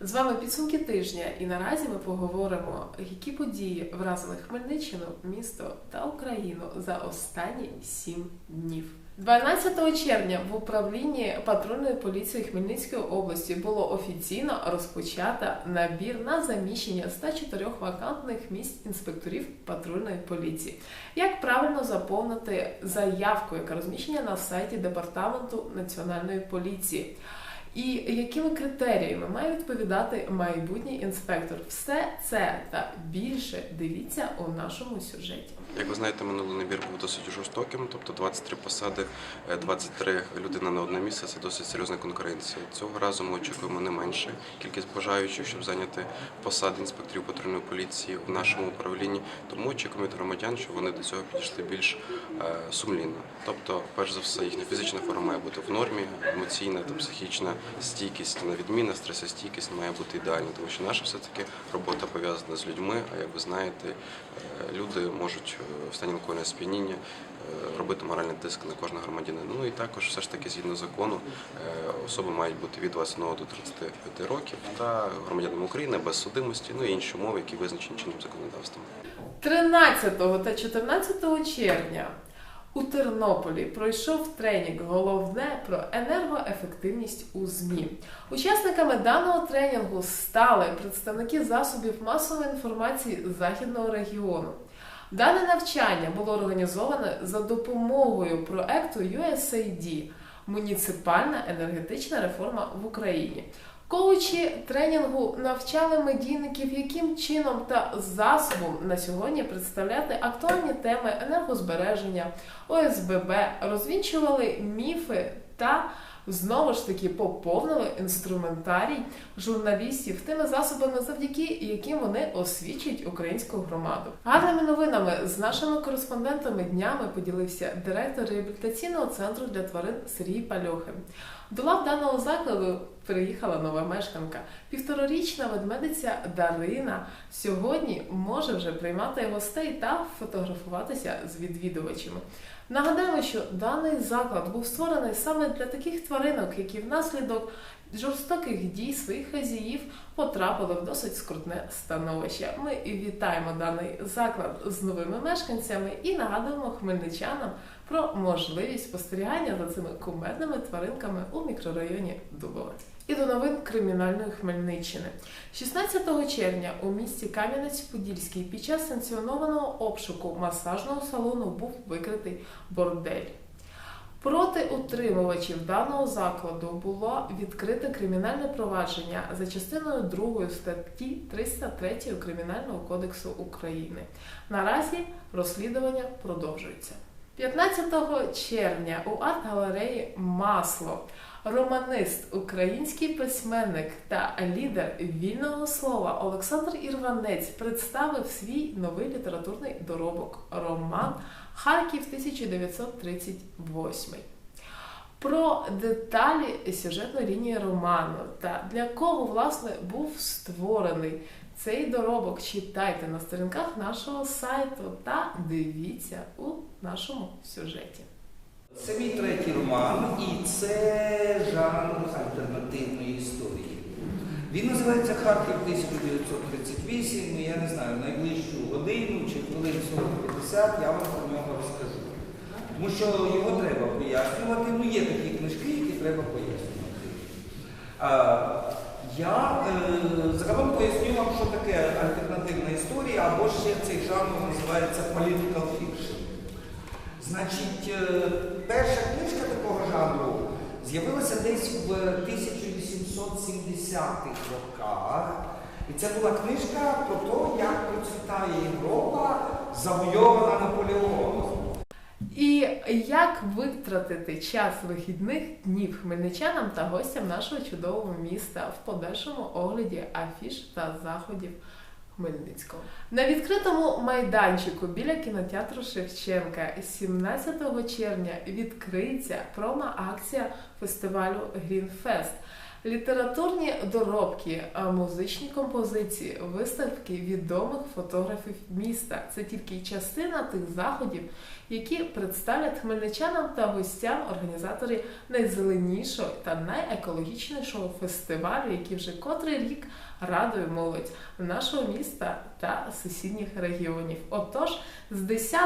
З вами підсумки тижня, і наразі ми поговоримо, які події вразили Хмельниччину, місто та Україну за останні сім днів. 12 червня в управлінні патрульної поліції Хмельницької області було офіційно розпочато набір на заміщення 104 вакантних місць інспекторів патрульної поліції. Як правильно заповнити заявку, яка розміщена на сайті департаменту національної поліції? І якими критеріями має відповідати майбутній інспектор? Все це та більше дивіться у нашому сюжеті. Як ви знаєте, минулий набір був досить жорстоким, тобто 23 посади, е, 23 людина на одне місце це досить серйозна конкуренція. Цього разу ми очікуємо не менше кількість бажаючих, щоб зайняти посади інспекторів патрульної поліції в нашому управлінні. Тому очікуємо від громадян, що вони до цього підійшли більш е, сумлінно. Тобто, перш за все, їхня фізична форма має бути в нормі, емоційна та психічна стійкість, невідмінна, стресостійкість має бути ідеальна, тому що наша все-таки робота пов'язана з людьми. А як ви знаєте, е, люди можуть е, в стані алкогольного сп'яніння е, робити моральний тиск на кожного громадянина. Ну і також все ж таки згідно закону особи мають бути від 21 до 35 років та громадянами України без судимості, ну і інші умови, які визначені чинним законодавством. 13 та 14 червня у Тернополі пройшов тренінг головне про енергоефективність у ЗМІ. Учасниками даного тренінгу стали представники засобів масової інформації західного регіону. Дане навчання було організоване за допомогою проекту USAID Муніципальна енергетична реформа в Україні. Коучі тренінгу навчали медійників, яким чином та засобом на сьогодні представляти актуальні теми енергозбереження, ОСББ, розвінчували міфи та знову ж таки поповнили інструментарій журналістів тими засобами, завдяки яким вони освічують українську громаду. Гарними новинами з нашими кореспондентами днями поділився директор реабілітаційного центру для тварин Сергій Пальохин. До лав даного закладу приїхала нова мешканка. Півторарічна ведмедиця Дарина сьогодні може вже приймати гостей та фотографуватися з відвідувачами. Нагадаємо, що даний заклад був створений саме для таких тваринок, які внаслідок жорстоких дій своїх хазіїв потрапили в досить скрутне становище. Ми вітаємо даний заклад з новими мешканцями і нагадуємо хмельничанам про можливість спостерігання за цими кумедними тваринками у мікрорайоні Дубове. І до новин кримінальної Хмельниччини. 16 червня у місті Кам'янець-Подільський під час санкціонованого обшуку масажного салону був викритий бордель. Проти утримувачів даного закладу було відкрите кримінальне провадження за частиною 2 статті 303 Кримінального кодексу України. Наразі розслідування продовжується. 15 червня у арт-галереї Масло романист, український письменник та лідер вільного слова Олександр Ірванець представив свій новий літературний доробок роман Харків 1938. Про деталі сюжетної лінії роману та для кого власне був створений цей доробок читайте на сторінках нашого сайту та дивіться у нашому сюжеті. Це мій третій роман, і це жанр альтернативної історії. Він називається Харків 1938. Ну, я не знаю, найближчу годину чи хвилин 40-50 я вам про нього розкажу. Тому що його треба пояснювати. Ну, є такі книжки, які треба пояснювати. Я е, загалом поясню вам, що таке альтернативна історія, або ще цей жанр називається political fiction. Значить, е, перша книжка такого жанру з'явилася десь в 1870-х роках. І це була книжка про те, як процвітає Європа, завойована Наполеоном. Як витратити час вихідних днів хмельничанам та гостям нашого чудового міста в подальшому огляді афіш та заходів Хмельницького на відкритому майданчику біля кінотеатру Шевченка 17 червня відкриється промо-акція фестивалю Грінфест. Літературні доробки, музичні композиції, виставки відомих фотографів міста це тільки частина тих заходів, які представлять хмельничанам та гостям організатори найзеленішого та найекологічнішого фестивалю, який вже котрий рік радує молодь нашого міста та сусідніх регіонів. Отож, з 10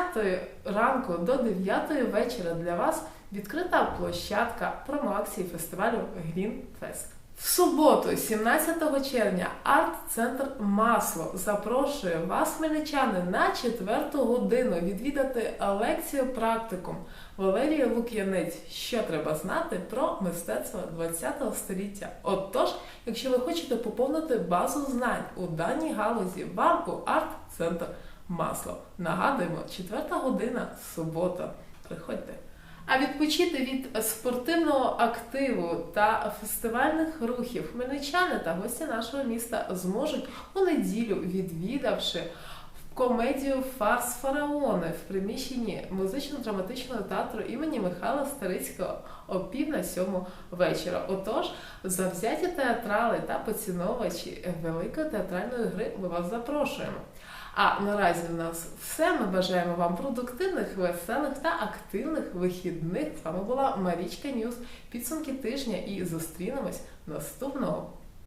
ранку до 9 вечора для вас відкрита площадка промоакції фестивалю Fest. В суботу, 17 червня, арт-центр Масло запрошує вас, хмельничани, на четверту годину відвідати лекцію практикум Валерії Лук'янець. Що треба знати про мистецтво ХХ століття. Отож, якщо ви хочете поповнити базу знань у даній галузі, вам у арт-центр Масло. Нагадуємо, четверта година субота. Приходьте. А відпочити від спортивного активу та фестивальних рухів хмельничани та гості нашого міста зможуть у неділю, відвідавши комедію Фарс Фараони в приміщенні музично-драматичного театру імені Михайла Старицького о пів на сьому вечора. Отож, завзяті театрали та поціновувачі великої театральної гри ми вас запрошуємо. А наразі в нас все. Ми бажаємо вам продуктивних, веселих та активних вихідних. З вами була Марічка Ньюс. Підсумки тижня і зустрінемось наступного